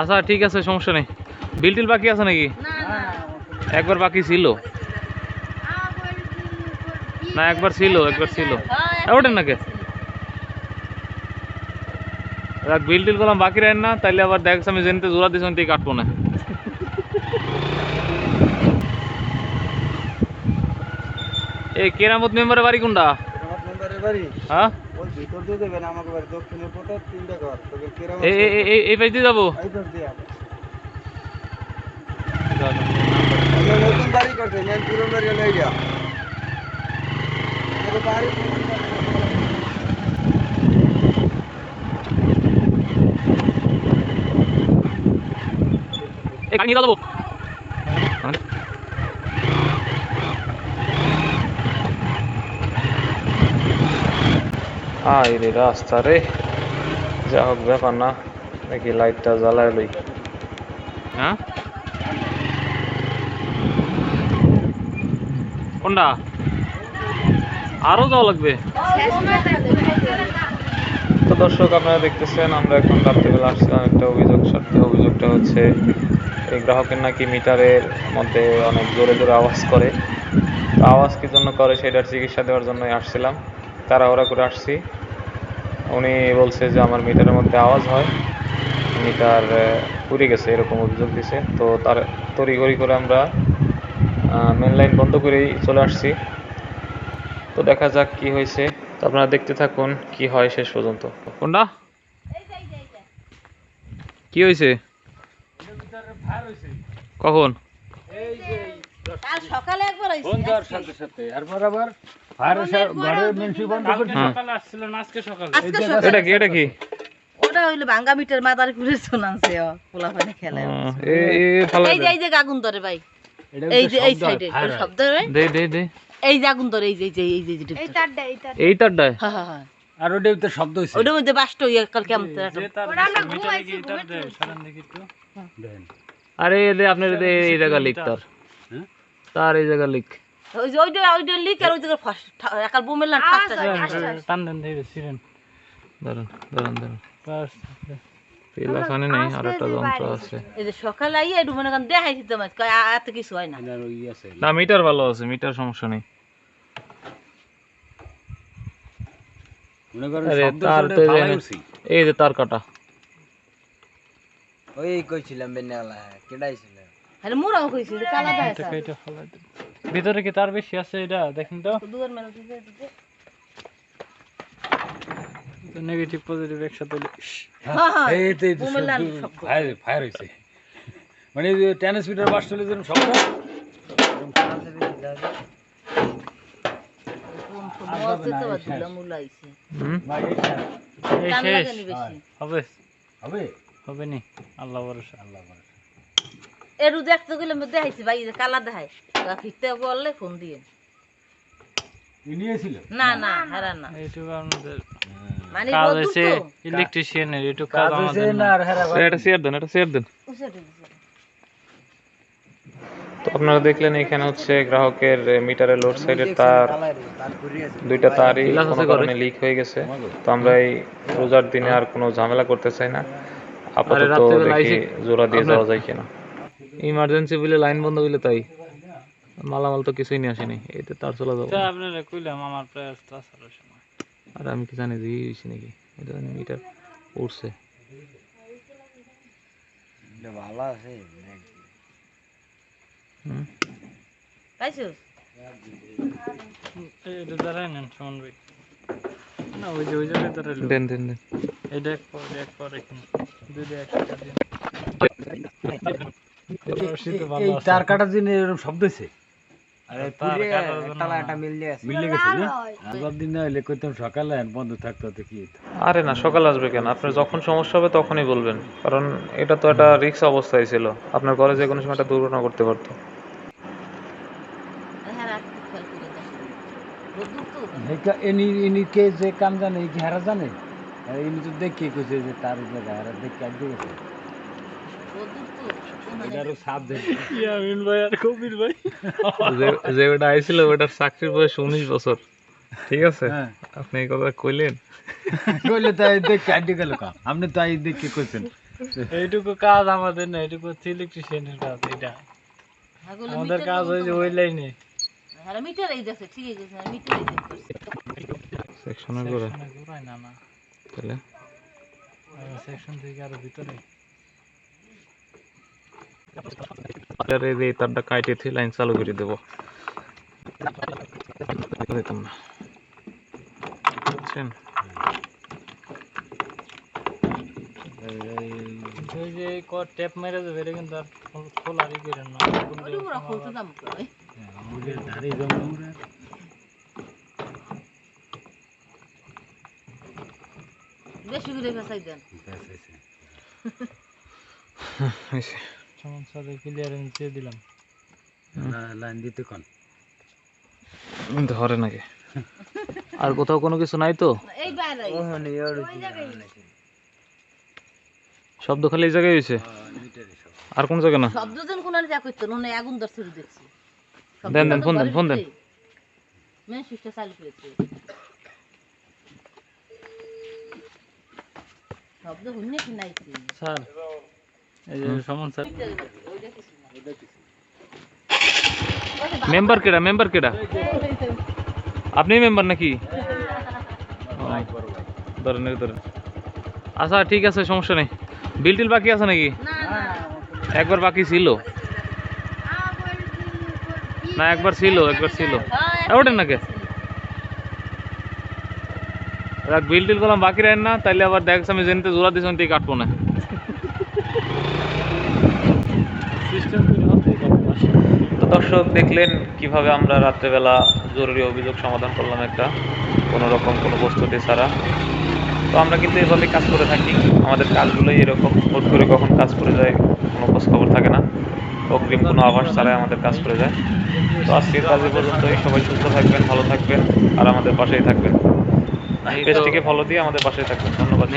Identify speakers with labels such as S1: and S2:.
S1: আচ্ছা ঠিক আছে সমস্যা নেই। বিল টিল বাকি আছে নাকি? একবার বাকি ছিল। না একবার ছিল একবার ছিল। ওঠেন নাকি? রাখ বিল টিল করলাম বাকি রাখেন না তাইলে আবার দেখছ আমি জেনতে জোড়া দিয়েছি কাটবো না। এই কেরামত মেম্বারের বাড়ি কোনটা?
S2: বাড়ি?
S1: হ্যাঁ?
S2: ভিতর দিয়ে দেবেন আমাকে বাড়ি দক্ষিণের পথে তিনটা ঘর। তোকে কিরম
S1: এই পাশ দিয়ে যাব?
S2: এই পাশ দিয়ে নতুন বাড়ি করছে মেন পুরো বাড়ি হলো এইটা বাড়ি
S1: কাহিনী যাব? আয় রে রাস্তা রে। যা হোক ব্যাপার না নাকি লাইটটা জ্বালায় লই। হ্যাঁ? কোনটা? আরও যাওয়া লাগবে? তো দর্শক আপনারা দেখতেছেন আমরা এখন রাত্রিবেলা আসছিলাম একটা অভিযোগ সত্যি অভিযোগটা হচ্ছে এই গ্রাহকের নাকি মিটারের মধ্যে অনেক জোরে জোরে আওয়াজ করে। তো আওয়াজ কি জন্য করে সেটার চিকিৎসা দেওয়ার জন্যই আসছিলাম। তাড়াহুড়া করে আসছি। উনি বলছে যে আমার মিটারের মধ্যে আওয়াজ হয়। মিটার পুড়ে গেছে এরকম অভিযোগ দিছে। তো তার তড়িঘড়ি করে আমরা মেন লাইন বন্ধ করেই চলে আসছি। তো দেখা যাক কি হয়েছে। তো আপনারা দেখতে থাকুন কি হয় শেষ পর্যন্ত। কোনটা? কি হয়েছে? কখন?
S3: কাল সকালে একবার হইছে
S2: সাথে সাথে। আবার ফায়ার ঘরের মেনসি বন্ধ করছে।
S3: আজকে
S1: এটা কি এটা কি?
S3: ওটা হইল ভাঙ্গা মিটার মাদার করে শোনাছে পোলা পানি খেলে।
S1: আহ, এ এ এ ফালা
S3: এই যে এই যে আগুন ধরে ভাই। এই যে এই সাইডে শব্দ
S1: দে দে দে।
S3: এই যে আগুন ধরে এই যে এই যে এই যে এই যে
S4: এই তারটা এই তার
S1: এই তারটায়
S3: হ্যাঁ হ্যাঁ
S2: আর ওটা তো শব্দ হইছে।
S3: ওটার মধ্যে বাস্ট কাল কেমন
S4: ওটা আমরা ঘুমাইছি ঘুমাইছি
S1: আরে এ দে আপনার এই জায়গা লিখ তার।
S2: হ্যাঁ?
S1: তার এই জায়গা লিখ
S3: ওই যে ওইটা ওইটা লিক আর ওই যে ফাস একাল বোমের না ঠাসটা
S1: টান দেন ধীরে সিরেন দাঁড়ান দাঁড়ান দাঁড়ান পিলা কানে নেই আর একটা যন্ত্র আছে।
S3: এই যে সকালে আইয়া একটু মনে করেন দেখাইছি তোমার এত কিছু হয় না।
S2: আর ওই আছে।
S1: না মিটার ভালো আছে মিটার সমস্যা নেই। এই যে- তার কাটা।
S5: ওই কইছিলাম বেনালা কেডাইছিল
S3: আরে মোরাও কইছি যে কালা দেখাইছে
S1: ভিতরে কি তার বেশি আছে এটা? দেখেন তো। নেগেটিভ পজিটিভ একসাথে
S3: হ্যাঁ হ্যাঁ
S2: এই তো এই। ফায়ার ফায়ার হইছে। মানে এই যে ট্রান্সমিটার বাস চলে যেরকম শব্দ
S3: মজ দিতে বা দুলা মুলা আইছে
S1: হুম
S2: ভাই এইটা
S3: টান লাগেনি বেশি।
S1: হবে।
S2: হবে?
S1: হবে নি। আল্লাহ ভরসা।
S2: আল্লাহ ভরসা।
S3: এরু দেখতে গেলে আমি দেখাইছি ভাই কালা দেখায়। ফিরতে বললে ফোন দিয়ে।
S2: ই নিয়েছিল?
S3: না না হেরা না।
S1: এইটুকু আমাদের
S3: মানে
S1: কাজ হয়েছে ইলেকট্রিশিয়ানের
S2: কাজ
S1: আমাদের
S2: না।
S1: না
S2: আর হেরা
S1: এটা শেয়ার দেন এটা শেয়ার দেন। তো আপনারা দেখলেন এখানে হচ্ছে গ্রাহকের মিটারের লোড সাইডের তার দুইটা তারই কোনো কারণে লিক হয়ে গেছে। তো আমরা এই রোজার দিনে আর কোনো ঝামেলা করতে চাই না। আপাতত দেখি জোড়া দিয়ে যাওয়া যায় কিনা। ইমার্জেন্সি বলে লাইন বন্ধ হইলে তাই। মালামাল তো কিছুই নিয়ে আসেনি এতে তার চলে যাব।
S6: আপনারা কইলাম আমার প্রয়াস তো আসার সময়।
S1: আর আমি কি জানি যে হয়েছে নাকি? এটা জানি মিটার উঠছে
S5: ভালো আছে
S1: হুম?
S3: পাইছো
S6: এটা দাঁড়ায় নেন সুমন ভাই। না ওই যে ওই জায়গায় দাঁড়াইলো
S1: দেন দেন দেন।
S6: এটা এক পর এক পর এখানে। দুটো ভালো
S2: এই তার কাটার জন্য এরকম শব্দ হইছে।
S5: আরে
S6: তার কাটার জন্য না।
S5: একটা মিল দিয়ে
S2: মিলে গেছে না? আগের দিন না হইলে কইতাম সকালে আর বন্ধ থাকতো তো কি
S1: আরে না সকাল আসবে কেন? আপনার যখন সমস্যা হবে তখনই বলবেন। কারণ এটা তো একটা রিক্স অবস্থায় ছিল। আপনার ঘরে যে কোনো সময় একটা দুর্ঘটনা করতে পারতো।
S2: এই এনি এনি কে যে কাম জানে এই কি হারা জানে? ইনি তো দেখে কইছে যে তার জায়গা হারা দেখে আর দিয়ে গেছে
S3: রোদ তো
S2: এটারও সাপ দেখে
S6: ইয়ামিন ভাই আর কবির ভাই।
S1: যে- যে ওটা আইছিল ওটার চাকরির বয়স উনিশ বছর। ঠিক আছে?
S2: হ্যাঁ।
S1: আপনি এই কথা কইলেন।
S2: কইলে তাই দেখে আর গেল কা? আপনি তাই দেখে কইছেন।
S6: এইটুকু কাজ আমাদের না এইটুকু হচ্ছে ইলেকট্রিশিয়ানের কাজ এটা আমাদের কাজ
S3: মতো
S6: ওই যে ওই
S3: হয়।
S6: লাইনে
S3: হ্যাঁ মিটারেই দেখছে ঠিকই গেছে মিটারেই দেখছে।
S1: সেকশনের করে
S6: না না।
S1: তাহলে?
S6: সেকশন থেকে আরও ভিতরে।
S1: আর এই তারটা কাইটে থি লাইন চালু করে দেবো। দিতাম না বুঝছেন
S6: ওই যে ট্যাপ মেরে যাবে এটা কিন্তু আর খোলারই করেন না।
S3: ওটা দাম করে।
S2: আমাদের ধারে জমি
S3: বেশি করে ফেসাই দেন।
S1: হয়েছে।
S6: সমস্যা ক্লিয়ারেন্স দিয়ে দিলাম।
S2: লাইন দিতে কোন
S1: ধরে নাকি? আর কোথাও কোনো কিছু নাই তো? শব্দ খালি এই জায়গায় হয়েছে? আর কোন জায়গা না?
S3: শব্দ দেন কোন যা করতো না আগুন দর শুরু দেখছি।
S1: দেন, দেন, ফোন দেন, ফোন দেন।
S3: মেন সুইচটা চালু করেছে। শব্দ শুনে কি নাই
S6: স্যার এই যে সমস্যা
S3: ওইটা কিছু না।
S1: মেম্বার কেডা মেম্বার কেডা? আপনি মেম্বার নাকি? ধরেন এই ধরেন। আচ্ছা ঠিক আছে সমস্যা নেই। বিল টিল বাকি আছে নাকি?
S3: না না।
S1: একবার বাকি ছিল। না একবার ছিল একবার ছিল। এ, ওঠেন নাকি রাখ বিল টিল করলাম বাকি রাখেন না তাইলে আবার দেখছ আমি জেনতে জোড়া দিয়েছেন তুই কাটবো না
S6: সিস্টেম করে হবে
S1: তো দর্শক দেখলেন কীভাবে আমরা রাত্রেবেলা জরুরি অভিযোগ সমাধান করলাম একটা কোনো রকম কোনো প্রস্তুতি ছাড়া। তো আমরা কিন্তু এভাবে কাজ করে থাকি। আমাদের কাজগুলোই এরকম হুট করে কখন কাজ করে যায় কোনো খোঁজ খবর থাকে না। অগ্রিম কোনো আভাস ছাড়াই আমাদের কাজ করে যায়। তো আজকের কাজ পর্যন্তই। সবাই সুস্থ থাকবেন ভালো থাকবেন আর আমাদের পাশেই থাকবেন। পেজটিকে ফলো দিয়ে আমাদের পাশেই থাকবেন। ধন্যবাদ।